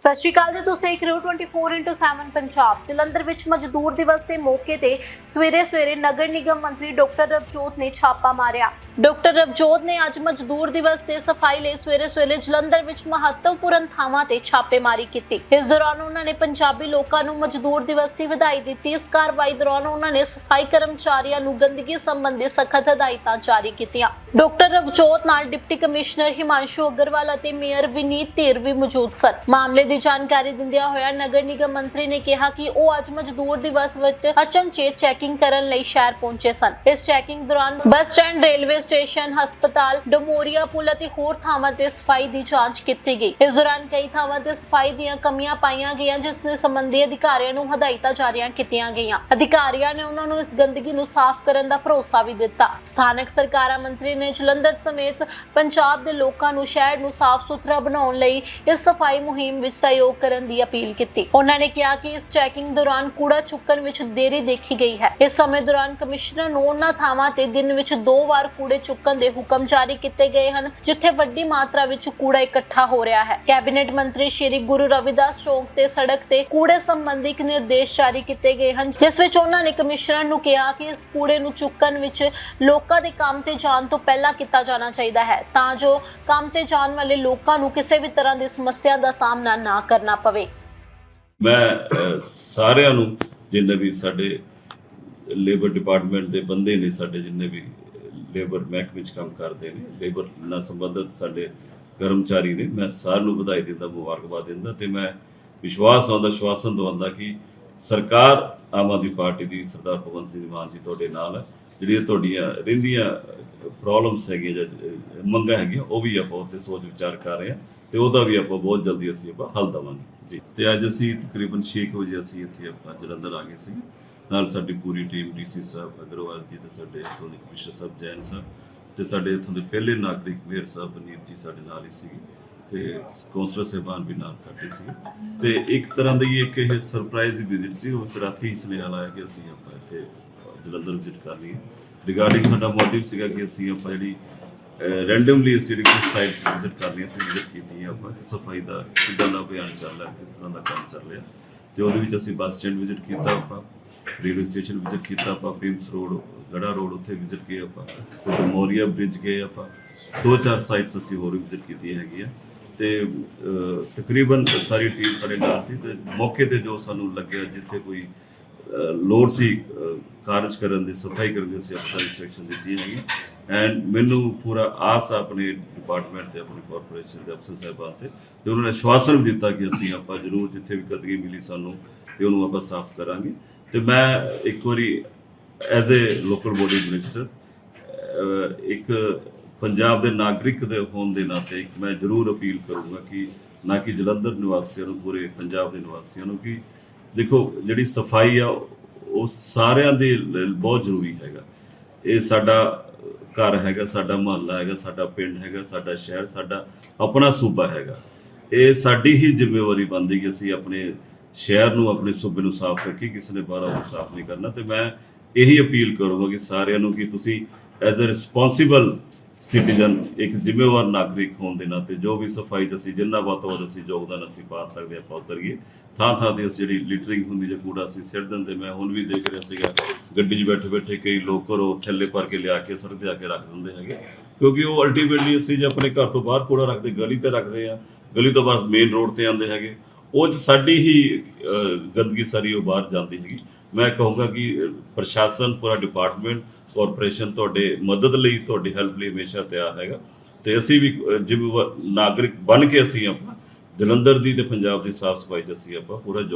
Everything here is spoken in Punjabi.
ਸਤਿ ਸ਼੍ਰੀ ਅਕਾਲ ਜੀ, ਤੁਸੀਂ ਦੇਖ ਰਹੇ ਹੋ 24/7 ਪੰਜਾਬ। ਜਲੰਧਰ ਵਿੱਚ ਮਜ਼ਦੂਰ ਦਿਵਸ ਦੇ ਮੌਕੇ ਤੇ ਸਵੇਰੇ ਸਵੇਰੇ ਨਗਰ ਨਿਗਮ ਮੰਤਰੀ ਡਾਕਟਰ ਰਵਜੋਤ ਨੇ ਛਾਪਾ ਮਾਰਿਆ। ਡਾਕਟਰ ਰਵਜੋਤ ਨੇ ਅੱਜ ਮਜ਼ਦੂਰ ਦਿਵਸ ਤੇ ਸਫ਼ਾਈ ਲਈ ਸਵੇਰੇ ਸਵੇਰੇ ਜਲੰਧਰ ਵਿੱਚ ਮਹੱਤਵਪੂਰਨ ਥਾਵਾਂ ਤੇ ਛਾਪੇਮਾਰੀ ਕੀਤੀ। ਇਸ ਦੌਰਾਨ ਉਹਨਾਂ ਨੇ ਪੰਜਾਬੀ ਲੋਕਾਂ ਨੂੰ ਮਜ਼ਦੂਰ ਦਿਵਸ ਦੀ ਵਧਾਈ ਦਿੱਤੀ। ਇਸ ਕਾਰਵਾਈ ਦੌਰਾਨ ਉਹਨਾਂ ਨੇ ਸਫ਼ਾਈ ਕਰਮਚਾਰੀਆਂ ਨੂੰ ਗੰਦਗੀ ਸੰਬੰਧੀ ਸਖਤ ਹਦਾਇਤਾਂ ਜਾਰੀ ਕੀਤੀਆਂ। ਡਾਕਟਰ ਰਵਜੋਤ ਨਾਲ ਡਿਪਟੀ ਕਮਿਸ਼ਨਰ ਹਿਮਾਂਸ਼ੂ ਅਗਰਵਾਲ ਅਤੇ ਮੇਅਰ ਵਿਨੀਤ ਧੀਰ ਵੀ ਮੌਜੂਦ ਸਨ। ਮਾਮਲੇ ਦੀ ਜਾਣਕਾਰੀ ਦਿੰਦਿਆਂ ਹੋਇਆ ਨਗਰ ਨਿਗਮ ਮੰਤਰੀ ਨੇ ਕਿਹਾ ਕਿ ਉਹ ਅੱਜ ਮਜ਼ਦੂਰ ਦਿਵਸ ਵਿੱਚ ਅਚਨਚੇਤ ਚੈਕਿੰਗ ਕਰਨ ਲਈ ਸ਼ਹਿਰ ਪਹੁੰਚੇ ਸਨ। ਇਸ ਚੈਕਿੰਗ ਦੌਰਾਨ ਬੱਸ ਸਟੈਂਡ, ਰੇਲਵੇ ਸਟੇਸ਼ਨ, ਹਸਪਤਾਲ, ਡਮੋਰੀਆ, ਪੁਲ ਅਤੇ ਹੋਰ ਥਾਵਾਂ ਤੇ ਸਫ਼ਾਈ ਦੀ ਜਾਂਚ ਕੀਤੀ ਗਈ। ਇਸ ਦੌਰਾਨ ਕਈ ਥਾਵਾਂ ਤੇ ਸਫ਼ਾਈ ਦੀਆਂ ਕਮੀਆਂ ਪਾਈਆਂ ਗਈਆਂ, ਜਿਸ ਦੇ ਸੰਬੰਧੀ ਅਧਿਕਾਰੀਆਂ ਨੂੰ ਹਦਾਇਤਾਂ ਜਾਰੀਆਂ ਕੀਤੀਆਂ ਗਈਆਂ। ਅਧਿਕਾਰੀਆਂ ਨੇ ਉਹਨਾਂ ਨੂੰ ਇਸ ਗੰਦਗੀ ਨੂੰ ਸਾਫ਼ ਕਰਨ ਦਾ ਭਰੋਸਾ ਵੀ ਦਿੱਤਾ। ਸਥਾਨਕ ਸਰਕਾਰਾਂ ਮੰਤਰੀ ਨੇ ਜਲੰਧਰ ਸਮੇਤ ਪੰਜਾਬ ਦੇ ਲੋਕਾਂ ਨੂੰ ਸ਼ਹਿਰ ਨੂੰ ਸਾਫ਼ ਸੁਥਰਾ ਬਣਾਉਣ ਲਈ ਇਸ ਸਫ਼ਾਈ ਮੁਹਿੰਮ ਵਿੱਚ ਸਹਿਯੋਗ ਕਰਨ ਦੀ ਅਪੀਲ ਕੀਤੀ। ਉਹਨਾਂ ਨੇ ਕਿਹਾ ਕਿ ਇਸ ਚੈਕਿੰਗ ਦੌਰਾਨ ਕੂੜਾ ਚੁੱਕਣ ਵਿੱਚ ਦੇਰੀ ਦੇਖੀ ਗਈ ਹੈ। ਇਸ ਸਮੇਂ ਦੌਰਾਨ ਕਮਿਸ਼ਨਰ ਨੂੰ ਉਹਨਾਂ ਥਾਵਾਂ ਤੇ ਦਿਨ ਵਿੱਚ ਦੋ ਵਾਰ ਕੂੜੇ ਚੁੱਕਣ ਦੇ ਹੁਕਮ ਜਾਰੀ ਕੀਤੇ ਗਏ ਹਨ, ਜਿੱਥੇ ਵੱਡੀ ਮਾਤਰਾ ਵਿੱਚ ਕੂੜਾ ਇਕੱਠਾ ਹੋ ਰਿਹਾ ਹੈ। ਕੈਬਨਿਟ ਮੰਤਰੀ ਸ਼੍ਰੀ ਗੁਰੂ ਰਵਿਦਾਸ ਚੌਂਕ ਤੇ ਸੜਕ ਤੇ ਕੂੜੇ ਸੰਬੰਧੀ ਨਿਰਦੇਸ਼ ਜਾਰੀ ਕੀਤੇ ਗਏ ਹਨ, ਜਿਸ ਵਿੱਚ ਉਹਨਾਂ ਨੇ ਕਮਿਸ਼ਨਰ ਨੂੰ ਕਿਹਾ ਕਿ ਇਸ ਕੂੜੇ ਨੂੰ ਚੁੱਕਣ ਵਿੱਚ ਲੋਕਾਂ ਦੇ ਕੰਮ ਤੇ ਜਾਣ ਤੋਂ ਪਹਿਲਾਂ ਕੀਤਾ ਜਾਣਾ ਚਾਹੀਦਾ ਹੈ, ਤਾਂ ਜੋ ਕੰਮ ਤੇ ਜਾਣ ਵਾਲੇ ਲੋਕਾਂ ਨੂੰ ਕਿਸੇ ਵੀ ਤਰ੍ਹਾਂ ਦੀ ਸਮੱਸਿਆ ਦਾ ਸਾਹਮਣਾ ਨਾ ਕਰਨਾ ਪਵੇ। ਮੈਂ ਸਾਰਿਆਂ ਨੂੰ ਜਿੰਨੇ ਵੀ ਸਾਡੇ ਲੇਬਰ ਡਿਪਾਰਟਮੈਂਟ ਦੇ ਬੰਦੇ ਨੇ ਸਾਡੇ ਜਿੰਨੇ ਵੀ ਲੇਬਰ ਮਹਿਕਮੇ ਵਿੱਚ ਕੰਮ ਕਰਦੇ ਨੇ। ਲੇਬਰ ਨਾਲ ਸੰਬੰਧਿਤ ਸਾਡੇ ਕਰਮਚਾਰੀ ਨੇ। ਮੈਂ ਸਾਰਿਆਂ ਨੂੰ ਵਧਾਈ ਦਿੰਦਾ, ਮੁਬਾਰਕਬਾਦ ਦਿੰਦਾ ਤੇ ਮੈਂ ਵਿਸ਼ਵਾਸ ਆਉਂਦਾ, ਸ਼ਵਾਸਨ ਦਵਾਉਂਦਾ ਕਿ ਸਰਕਾਰ ਆਮ ਆਦਮੀ ਪਾਰਟੀ ਦੀ ਸਰਦਾਰ ਭਗਵੰਤ ਸਿੰਘ ਮਾਨ ਜੀ ਤੁਹਾਡੇ ਨਾਲ ਹੈ ਜਿਹੜੀਆਂ ਤੁਹਾਡੀਆਂ ਰਹਿੰਦੀਆਂ ਪ੍ਰੋਬਲਮਸ ਹੈਗੀਆਂ ਜਾਂ ਮੰਗਾਂ ਹੈਗੀਆਂ, ਉਹ ਵੀ ਆਪਾਂ ਉੱਤੇ ਸੋਚ ਵਿਚਾਰ ਕਰ ਰਹੇ ਹਾਂ ਤੇ ਉਹਦਾ ਵੀ ਆਪਾਂ ਬਹੁਤ ਜਲਦੀ ਅਸੀਂ ਆਪਾਂ ਹੱਲ ਦੇਵਾਂਗੇ। ਜੀ। ਤੇ ਅੱਜ ਅਸੀਂ ਤਕਰੀਬਨ 6 ਵਜੇ ਅਸੀਂ ਇੱਥੇ ਆਪਾਂ ਜਲੰਧਰ ਆ ਗਏ ਸੀ। ਨਾਲ ਸਾਡੀ ਪੂਰੀ ਟੀਮ ਡੀਸੀ ਸਾਹਿਬ ਅਗਰਵਾਲ ਜੀ ਤੇ ਸਾਡੇ ਇੱਥੋਂ ਦੇ ਕਮਿਸ਼ਨਰ ਸਾਹਿਬ, ਜੈਨ ਸਾਹਿਬ ਤੇ ਸਾਡੇ ਇੱਥੋਂ ਦੇ ਪਹਿਲੇ ਨਾਗਰਿਕ ਮੇਅਰ ਸਾਹਿਬ ਬਨੀਤ ਜੀ ਸਾਡੇ ਨਾਲ ਹੀ ਸੀਗੇ ਤੇ ਕੌਂਸਲਰ ਸਾਹਿਬਾਨ ਵੀ ਨਾਲ ਸਾਡੇ ਸੀ ਤੇ ਇੱਕ ਤਰ੍ਹਾਂ ਦੀ ਇੱਕ ਇਹ ਸਰਪ੍ਰਾਈਜ਼ ਦੀ ਵਿਜ਼ਿਟ ਸੀ ਉਹ ਰਾਤੀ ਸੁਨੇਹਾ ਲਾਇਆ ਕਿ ਅਸੀਂ ਆਪਾਂ ਇੱਥੇ ਜਲੰਧਰ ਵਿਜ਼ਿਟ ਕਰ ਲਈਏ ਰਿਗਾਰਡਿੰਗ ਸਾਡਾ ਮੋਟਿਵ ਸੀਗਾ ਕਿ ਅਸੀਂ ਆਪਾਂ ਜਿਹੜੀ ਰੈਂਡਮਲੀ ਅਸੀਂ ਜਿਹੜੀ ਕੁਝ ਸਾਈਟਸ ਵਿਜ਼ਿਟ ਕਰਨੀਆਂ ਸੀ ਵਿਜ਼ਿਟ ਕੀਤੀ ਆਪਾਂ, ਸਫ਼ਾਈ ਦਾ ਕਿੱਦਾਂ ਦਾ ਅਭਿਆਨ ਚੱਲ ਰਿਹਾ, ਕਿਸ ਤਰ੍ਹਾਂ ਦਾ ਕੰਮ ਚੱਲ ਰਿਹਾ। ਤੇ ਉਹਦੇ ਵਿੱਚ ਅਸੀਂ ਬੱਸ ਸਟੈਂਡ ਵਿਜ਼ਿਟ ਕੀਤਾ ਆਪਾਂ। ਰੇਲਵੇ ਸਟੇਸ਼ਨ ਵਿਜ਼ਿਟ ਕੀਤਾ ਆਪਾਂ ਪਿੰਸ ਰੋਡ, ਗੜਾ ਰੋਡ ਉੱਥੇ ਵਿਜ਼ਿਟ ਗਏ ਆਪਾਂ, ਤੇ ਮੋਰੀਆ ਬ੍ਰਿਜ ਗਏ ਆਪਾਂ। ਦੋ ਚਾਰ ਸਾਈਟਸ ਅਸੀਂ ਹੋਰ ਵਿਜ਼ਿਟ ਕੀਤੀਆਂ ਹੈਗੀਆਂ। ਤੇ ਤਕਰੀਬਨ ਸਾਰੀ ਟੀਮ ਸਾਡੇ ਨਾਲ ਸੀ ਤੇ ਮੌਕੇ ਤੇ ਜੋ ਸਾਨੂੰ ਲੱਗਿਆ ਜਿੱਥੇ ਕੋਈ ਲੋੜ ਸੀ ਕਾਰਜ ਕਰਨ ਦੀ, ਸਫ਼ਾਈ ਕਰਨ ਦੀ ਅਸੀਂ ਅਫਸਰ ਇੰਸਟਰਕਸ਼ਨ ਦਿੱਤੀ ਹੈਗੀ ਐਂਡ ਮੈਨੂੰ ਪੂਰਾ ਆਸ ਆ ਆਪਣੇ ਡਿਪਾਰਟਮੈਂਟ ਤੇ, ਆਪਣੇ ਕਾਰਪੋਰੇਸ਼ਨ ਦੇ ਅਫਸਰ ਸਾਹਿਬਾਨ ਤੇ ਤੇ ਉਹਨਾਂ ਨੇ ਆਸ਼ਵਾਸਨ ਵੀ ਦਿੱਤਾ ਕਿ ਅਸੀਂ ਆਪਾਂ ਜ਼ਰੂਰ ਜਿੱਥੇ ਵੀ ਕਦਗੀ ਮਿਲੀ ਸਾਨੂੰ, ਤੇ ਉਹਨੂੰ ਆਪਾਂ ਸਾਫ਼ ਕਰਾਂਗੇ। ਤੇ ਮੈਂ ਇੱਕ ਵਾਰੀ as a local body minister ਇੱਕ ਪੰਜਾਬ ਦੇ ਨਾਗਰਿਕ ਦੇ ਹੋਣ ਦੇ ਨਾਤੇ ਮੈਂ ਜ਼ਰੂਰ ਅਪੀਲ ਕਰੂੰਗਾ ਕਿ ਨਾ ਕਿ ਜਲੰਧਰ ਨਿਵਾਸੀਆਂ ਨੂੰ, ਪੂਰੇ ਪੰਜਾਬ ਦੇ ਨਿਵਾਸੀਆਂ ਨੂੰ ਕਿ ਦੇਖੋ ਜਿਹੜੀ ਸਫ਼ਾਈ ਆ, ਉਹ ਸਾਰਿਆਂ ਦੇ ਲਈ ਬਹੁਤ ਜ਼ਰੂਰੀ ਹੈਗਾ। ਇਹ ਸਾਡਾ ਘਰ ਹੈਗਾ, ਸਾਡਾ ਮੁਹੱਲਾ ਹੈਗਾ, ਸਾਡਾ ਪਿੰਡ ਹੈਗਾ, ਸਾਡਾ ਸ਼ਹਿਰ, ਸਾਡਾ ਆਪਣਾ ਸੂਬਾ ਹੈਗਾ। ਇਹ ਸਾਡੀ ਹੀ ਜ਼ਿੰਮੇਵਾਰੀ ਬਣਦੀ ਕਿ ਅਸੀਂ ਆਪਣੇ ਸ਼ਹਿਰ ਨੂੰ ਆਪਣੇ ਸੂਬੇ ਨੂੰ ਸਾਫ਼ ਰੱਖੀ, ਕਿਸੇ ਨੇ ਬਾਹਰ ਉਹ ਸਾਫ਼ ਨਹੀਂ ਕਰਨਾ। ਤੇ ਮੈਂ ਇਹੀ ਅਪੀਲ ਕਰੂੰਗਾ ਕਿ ਸਾਰਿਆਂ ਨੂੰ ਕਿ ਤੁਸੀਂ ਐਜ਼ ਅ ਰਿਸਪੌਂਸਿਬਲ ਸਿਟੀਜ਼ਨ ਇੱਕ ਜ਼ਿੰਮੇਵਾਰ ਨਾਗਰਿਕ ਹੋਣ ਦੇ ਨਾਤੇ ਜੋ ਵੀ ਸਫ਼ਾਈ 'ਚ ਅਸੀਂ, ਜਿੰਨਾ ਵੱਧ ਤੋਂ ਵੱਧ ਅਸੀਂ, ਯੋਗਦਾਨ ਅਸੀਂ ਪਾ ਸਕਦੇ ਆਪਾਂ ਉਹ ਕਰੀਏ। ਥਾਂ ਥਾਂ ਤੇ ਅਸੀਂ ਜਿਹੜੀ ਲਿਟਰਿੰਗ ਹੁੰਦੀ ਜਾਂ ਕੂੜਾ ਅਸੀਂ ਸਿੱਟ ਦਿੰਦੇ, ਮੈਂ ਹੁਣ ਵੀ ਦੇਖ ਰਿਹਾ ਸੀਗਾ, ਗੱਡੀ 'ਚ ਬੈਠੇ ਬੈਠੇ ਕਈ ਲੋਕ ਉਹ ਥੱਲੇ ਭਰ ਕੇ ਲਿਆ ਕੇ, ਸੜਕ ਤੇ ਆ ਕੇ ਰੱਖ ਦਿੰਦੇ ਹੈਗੇ। ਕਿਉਂਕਿ ਉਹ ਅਲਟੀਮੇਟਲੀ ਅਸੀਂ ਜੇ ਆਪਣੇ ਘਰ ਤੋਂ ਬਾਹਰ ਕੂੜਾ ਰੱਖਦੇ, ਗਲੀ ਤੇ ਰੱਖਦੇ ਆ ਗਲੀ ਤੋਂ ਬਾਅਦ ਮੇਨ ਰੋਡ ਤੇ ਆਉਂਦੇ ਹੈਗੇ। ਉਹ 'ਚ ਸਾਡੀ ਹੀ ਗੰਦਗੀ ਸਾਰੀ ਉਹ ਬਾਹਰ ਜਾਂਦੀ ਹੈਗੀ। ਮੈਂ ਕਹੂੰਗਾ ਕਿ ਪ੍ਰਸ਼ਾਸਨ ਪੂਰਾ ਡਿਪਾਰਟਮੈਂਟ ਕਾਰਪੋਰੇਸ਼ਨ ਤੁਹਾਡੇ ਮਦਦ ਲਈ ਤੁਹਾਡੀ ਹੈਲਪ ਲਈ ਹਮੇਸ਼ਾ ਤਿਆਰ ਹੈਗਾ। ਤੇ ਅਸੀਂ ਵੀ ਅਹ, ਨਾਗਰਿਕ ਬਣ ਕੇ ਅਸੀਂ ਆਪਾਂ ਜਲੰਧਰ ਦੀ ਤੇ ਪੰਜਾਬ ਦੀ ਸਾਫ਼ ਸਫ਼ਾਈ 'ਚ ਅਸੀਂ ਆਪਾਂ ਪੂਰਾ ਯੋਗ